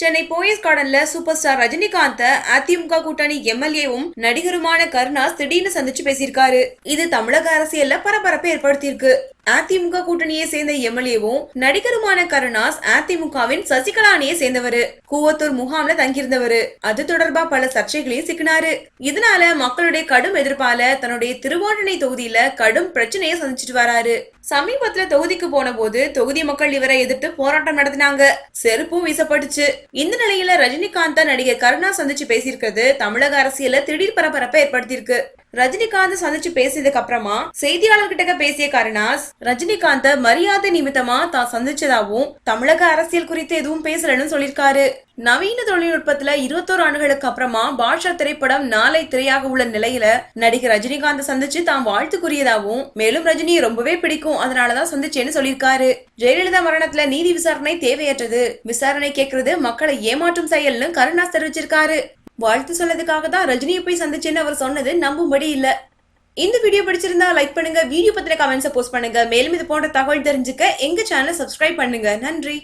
சென்னை போயஸ் கார்டன்ல super star ரஜினிகாந்த அதிமுக கூட்டணி எம்எல்ஏவும் நடிகருமான கருணாஸ் திடீர்னு சந்திச்சு பேசியிருக்காரு. இது தமிழக அரசியல்ல பரபரப்பை ஏற்படுத்தியிருக்கு. அதிமுக கூட்டணியை சேர்ந்த எம்எல்ஏவும் நடிகருமான கருணாஸ் அதிமுகவின் சசிகலா அணியை சேர்ந்தவரு. கூவத்தூர் முகாம்ல தங்கியிருந்தவரு. அது தொடர்பா பல சர்ச்சைகளையும் சிக்கினாரு. இதனால மக்களுடைய கடும் எதிர்ப்பால தன்னுடைய திருவோண்டனை தொகுதியில கடும் பிரச்சனையை சந்திச்சிட்டு வராரு. சமீபத்துல தொகுதிக்கு போன போது தொகுதி மக்கள் இவரை எதிர்த்து போராட்டம் நடத்தினாங்க. செருப்பும் வீசப்பட்டுச்சு. இந்த நிலையில ரஜினிகாந்த நடிகர் கருணா சந்திச்சு பேசியிருக்கிறது தமிழக அரசியல திடீர் பரபரப்பை ஏற்படுத்தியிருக்கு. ரஜினிகாந்த் சந்திச்சு பேசியதுக்கு அப்புறமா செய்தியாளர்கிட்ட பேசிய கருணாஸ் ரஜினிகாந்த மரியாதை நிமித்தமா தான் சந்திச்சதாவும் தமிழக அரசியல் குறித்து எதுவும் பேசலன்னு சொல்லியிருக்காரு நவீன தொழில்நுட்பத்துல இருபத்தோரு ஆண்டுகளுக்கு அப்புறமா பாஷா திரைப்படம் நாளை திரையாக உள்ள நிலையில நடிகர் ரஜினிகாந்த் சந்திச்சு தாம் வாழ்த்துக்குரியதாகவும் மேலும் ரஜினியை ரொம்பவே பிடிக்கும் அதனாலதான் சந்திச்சேன்னு சொல்லியிருக்காரு ஜெயலலிதா மரணத்துல நீதி விசாரணை தேவையற்றது. விசாரணை கேட்கறது மக்களை ஏமாற்றும் செயல்னு கருணாஸ் தெரிவிச்சிருக்காரு. வாழ்த்து சொன்னதுக்காக தான் ரஜினியை போய் சந்திச்சேன்னு அவர் சொன்னது நம்பும்படி இல்ல. இந்த வீடியோ பிடிச்சிருந்தா லைக் பண்ணுங்க வீடியோ பத்தின கமெண்ட்ஸை போஸ்ட் பண்ணுங்க. மேலும் இது போன்ற தகவல் தெரிஞ்சுக்க எங்க சேனலை சப்ஸ்கிரைப் பண்ணுங்க. நன்றி.